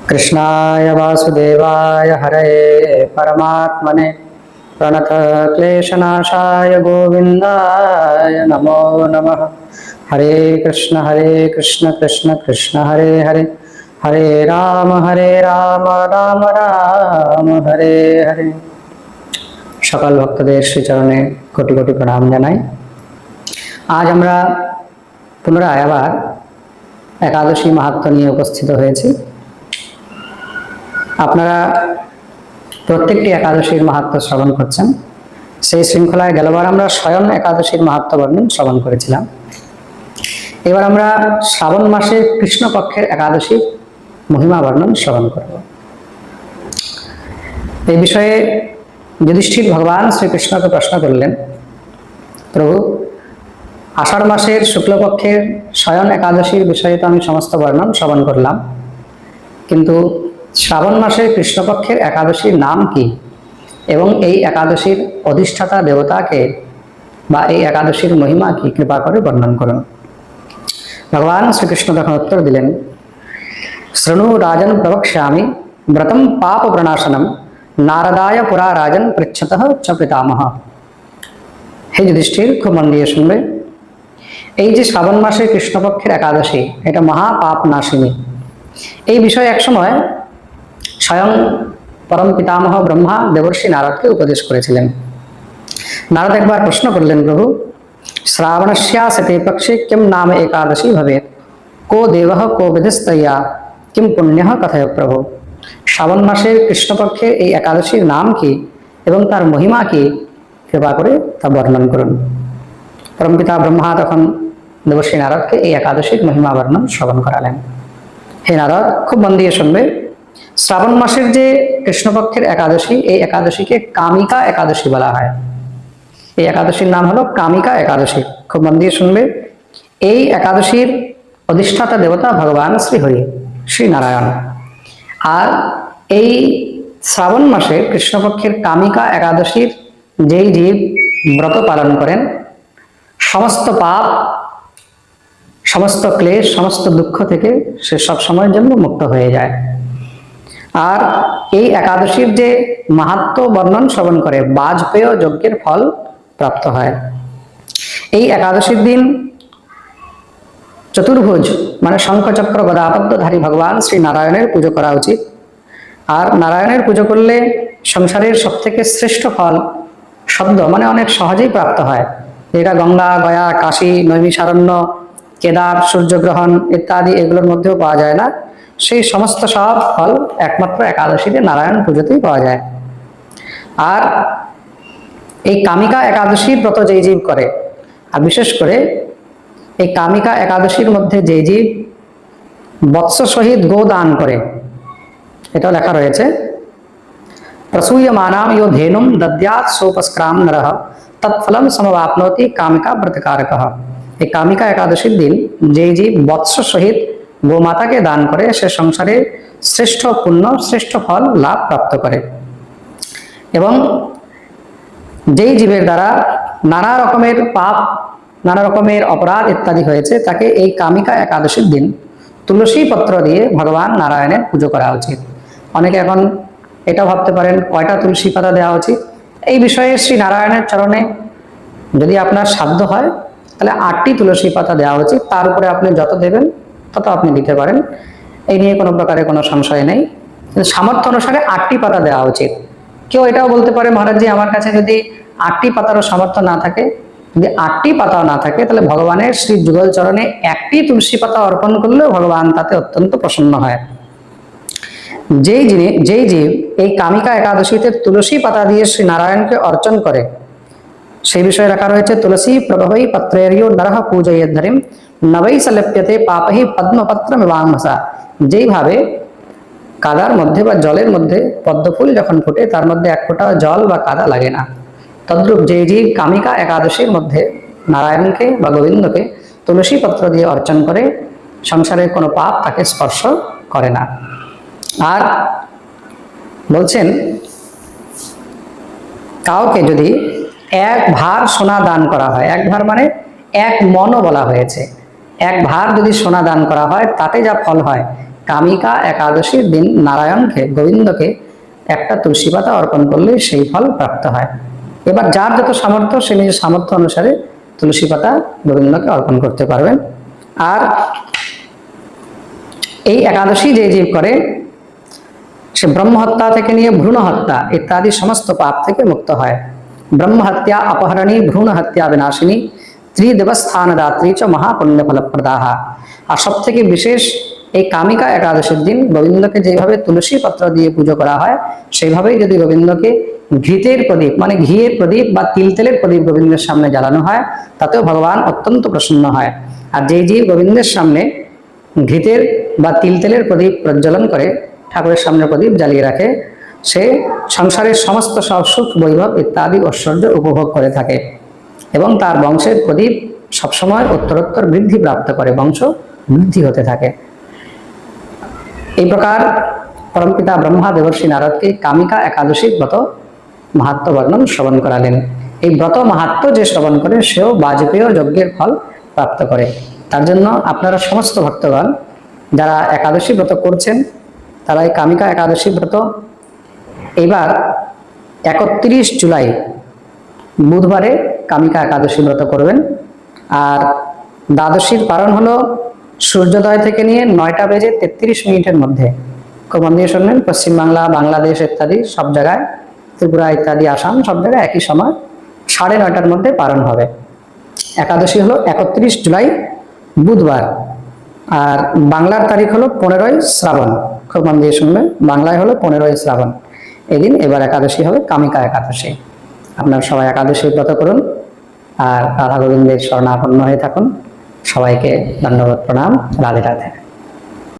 कृष्णाय वासुदेवाय हरये परमात्मने प्रणतक्लेशनाशाय गोविन्दाय नमो नमः हरे कृष्ण हरे कृष्ण कृष्ण कृष्ण हरे हरे हरे राम हरे राम রাম রাম হরে হরে সকল ভক্তদের শ্রীচরণে কোটি কোটি প্রণাম জানাই আজ আমরা পুনরায় আবার একাদশী মাহাত্ম নিয়ে উপস্থিত হয়েছি আপনারা প্রত্যেকটি একাদশীর মাহাত্ম শ্রবণ করছেন। সেই শৃঙ্খলায় গেলবার আমরা স্বয়ং একাদশীর মাহাত্ম বর্ণন শ্রবণ করেছিলাম। এবার আমরা শ্রাবণ মাসে কৃষ্ণপক্ষের একাদশীর মহিমা বর্ণন শ্রবণ করব। এই বিষয়ে যুধিষ্ঠির ভগবান শ্রীকৃষ্ণকে প্রশ্ন করলেন, প্রভু, আষাঢ় মাসের শুক্লপক্ষের স্বয়ং একাদশীর বিষয়ে তো আমি সমস্ত বর্ণন শ্রবণ করলাম। কিন্তু শ্রাবণ মাসের কৃষ্ণপক্ষের একাদশীর নাম কি? এবং এই একাদশীর অধিষ্ঠাতা দেবতাকে বা এই একাদশীর মহিমা কি? কৃপা করে বর্ণন করুন। ভগবান শ্রীকৃষ্ণ তখন উত্তর দিলেন, শৃণু রাজন প্রবক্ষ্যামি, ব্রতম পাপ প্রণাশনম, নারদায় পুরা রাজন পৃচ্ছত চ পিতামহ। হে যুধিষ্ঠির, খুব মন দিয়ে শুনবে। এই যে শ্রাবণ মাসের কৃষ্ণপক্ষের একাদশী, এটা মহা পাপ নাশিনী এই বিষয়ে একসময় স্বয়ং পরম পিতামহ ব্রহ্মা দেবর্ষি নারদকে উপদেশ করেছিলেন। নারদ একবার প্রশ্ন করলেন, প্রভু শ্রাবণস্যাসতে পক্ষে কিম নাম একাদশী ভবেত কো দেব কো বিধিস্তয়া? কিম পুণ্য কথায় প্রভু? শ্রাবণ মাসের কৃষ্ণপক্ষের এই একাদশীর নাম কি এবং তার মহিমা কি? কৃপা করে তা বর্ণন করুন। পরমপিতা ব্রহ্মা তখন দেবশ্রী নারদকে এই একাদশীর মহিমা বর্ণন শ্রবণ করালেন। হে নারদ, খুব মন দিয়ে শুনবে। শ্রাবণ মাসের যে কৃষ্ণপক্ষের একাদশী, এই একাদশীকে কামিকা একাদশী বলা হয়। এই একাদশীর নাম হলো কামিকা একাদশী। খুব মন দিয়ে শুনবে। এই একাদশীর অধিষ্ঠাতা দেবতা ভগবান শ্রী হরি শ্রী নারায়ণ আর এই শ্রাবণ মাসে কৃষ্ণপক্ষের কামিকা একাদশীর যেই জীব ব্রত পালন করেন, সমস্ত পাপ, সমস্ত ক্লেশ, সমস্ত দুঃখ থেকে সে সব সময়ের জন্য মুক্ত হয়ে যায়। আর এই একাদশীর যে মাহাত্ম বর্ণন শ্রবণ করে, বাজপেয় যজ্ঞের ফল প্রাপ্ত হয়। এই একাদশীর দিন চতুর্ভুজ মানে শঙ্খচক্র, গদাপদ্মধারী ভগবান শ্রী নারায়ণের পুজো করা উচিত। আর নারায়ণের পুজো করলে সংসারের সব থেকে শ্রেষ্ঠ ফল শব্দ মানে অনেক সহজেই প্রাপ্ত হয়। যেটা গঙ্গা, গয়া, কাশী, নৈমিষারণ্য, কেদার, সূর্যগ্রহণ ইত্যাদি এগুলোর মধ্যেও পাওয়া যায় না। সেই সমস্ত সব ফল একমাত্র একাদশীতে নারায়ণ পুজোতেই পাওয়া যায়। আর এই কামিকা একাদশীর ব্রত যেই জীব করে, আর বিশেষ করে এই কামিকা একাদশীর মধ্যে যে জীব বৎস সহিত গো দান করে, এটাও লেখা রয়েছে। প্রসূয়মানাম ইয় ধেনুম দদ্যাৎ সোপস্ক্রাম নরহ তৎফলম সমবাপ্নোতি কামিকা ব্রতকারক। এই কামিকা একাদশীর দিন যে জীব বৎস সহিত গোমাতাকে দান করে সে সংসারে শ্রেষ্ঠ পুণ্য, শ্রেষ্ঠ ফল, লাভ প্রাপ্ত করে। এবং যেই জীবের দ্বারা নানা রকমের পাপ, নানা রকমের অপরাধ ইত্যাদি হয়েছে, তাকে এই কামিকা একাদশীর দিন তুলসী পত্র দিয়ে ভগবান নারায়ণের পুজো করা উচিত। অনেকে এখন এটা ভাবতে পারেন, কয়টা তুলসী পাতা দেওয়া উচিত? এই বিষয়ে শ্রী নারায়ণের চরণে যদি আপনার সাধ্য হয়, তাহলে আটটি তুলসী পাতা দেওয়া উচিত। তার উপরে আপনি যত দেবেন তত আপনি দিতে পারেন। এই নিয়ে কোনো প্রকারে কোনো সংশয় নেই। সামর্থ্য অনুসারে আটটি পাতা দেওয়া উচিত। কেউ এটাও বলতে পারে, মহারাজজি, আমার কাছে যদি আটটি পাতারও সামর্থ্য না থাকে, যদি আটটি পাতাও না থাকে, তাহলে ভগবানের শ্রী যুগল চরণে একটি তুলসী পাতা অর্পণ করলেও ভগবান তাতে অত্যন্ত প্রসন্ন হয়। যেই যিনি যেই জীব এই কামিকা একাদশীতে তুলসী পাতা দিয়ে শ্রী নারায়ণকে অর্চন করে সেই বিষয়ে রাখা রয়েছে তুলসী প্রভবই পত্রেরিও নরহ পূজয়েদ্ধরিম নবৈ সলেপ্যতে পাপহি পদ্মপত্র মিবাংসা যেইভাবে কাদার মধ্যে বা জলের মধ্যে পদ্মফুল যখন ফোটে, তার মধ্যে এক ফোঁটা জল বা কাদা লাগে না। তদ্রূপ যে জীব কামিকা একাদশীর মধ্যে নারায়ণকে বা গোবিন্দকে তুলসী পত্র দিয়ে অর্চন করে সংসারের কোনো পাপ তাকে স্পর্শ করে না। আর বলছেন, কাউকে যদি এক ভার সোনা দান করা হয়। এক ভার মানে এক মনও বলা হয়েছে। এক ভার যদি সোনা দান করা হয়, তাতে যা ফল হয়, কামিকা একাদশীর দিন নারায়ণকে, গোবিন্দকে একটা তুলসী পাতা অর্পণ করলে সেই ফল প্রাপ্ত হয়। এবার যার যত সামর্থ্য, সে নিজের সামর্থ্য অনুসারে তুলসী পাতা গোবিন্দকে অর্পণ করতে পারবেন। আর এই একাদশী যে জীব করে, সে ব্রহ্মহত্যা থেকে নিয়ে ভ্রূণ হত্যা ইত্যাদি সমস্ত পাপ থেকে মুক্ত হয়। ব্রহ্মহত্যা অপহরণী ভ্রূণ হত্যা বিনাশিনী ত্রিদেবস্থান দাত্রী চ মহাপুণ্য ফলপ্রদাহা আর সব থেকে বিশেষ এই কামিকা একাদশীর দিন গোবিন্দকে যেভাবে তুলসী পত্র দিয়ে পুজো করা হয়, সেইভাবেই যদি গোবিন্দকে ঘৃতের প্রদীপ মানে ঘিয়ের প্রদীপ বা তিল তেলের প্রদীপ গোবিন্দের সামনে জ্বালানো হয়, তাতেও ভগবান অত্যন্ত প্রসন্ন হয়। আর যেই জীব গোবিন্দের সামনে ঘৃতের বা তিল তেলের প্রদীপ প্রজ্বলন করে, ঠাকুরের সামনে প্রদীপ জ্বালিয়ে রাখে সে সংসারের সমস্ত সব সুখ, বৈভব ইত্যাদি ঐশ্বর্য উপভোগ করে থাকে এবং তার বংশের প্রদীপ সবসময় উত্তরোত্তর বৃদ্ধি প্রাপ্ত করে, বংশ বৃদ্ধি হতে থাকে। এই প্রকার পরমপিতা ব্রহ্মা দেবর্ষী নারদকে কামিকা একাদশীর ব্রত মাহাত্ম বর্ণন শ্রবণ করালেন। এই ব্রত মাহাত্ম যে শ্রবণ করে, সেও বাজপেয় যজ্ঞের ফল প্রাপ্ত করে। তার জন্য আপনারা সমস্ত ভক্তগণ, যারা একাদশী ব্রত করছেন, তারা এই কামিকা একাদশী ব্রত এবার একত্রিশ জুলাই বুধবারে কামিকা একাদশী ব্রত করবেন। আর দ্বাদশীর পালন হলো সূর্যোদয় থেকে নিয়ে নয়টা বেজে তেত্রিশ মিনিটের মধ্যে। মন দিয়ে শুনবেন, পশ্চিমবাংলা, বাংলাদেশ ইত্যাদি সব জায়গায়, ত্রিপুরা ইত্যাদি, আসাম সব জায়গায় একই সময় সাড়ে নয়টার মধ্যে পালন হবে। একাদশী হলো একত্রিশ জুলাই বুধবার। আর বাংলার তারিখ হলো পনেরোই শ্রাবণ। খুব মন দিয়ে শুনবেন, বাংলায় হলো পনেরোই শ্রাবণ। এদিন এবার একাদশী হবে, কামিকা একাদশী। আপনার সবাই একাদশী ব্রত করুন আর রাধা গোবিন্দের শরণাপন্ন হয়ে থাকুন। সবাইকে ধন্যবাদ, প্রণাম, রাধে রাধে।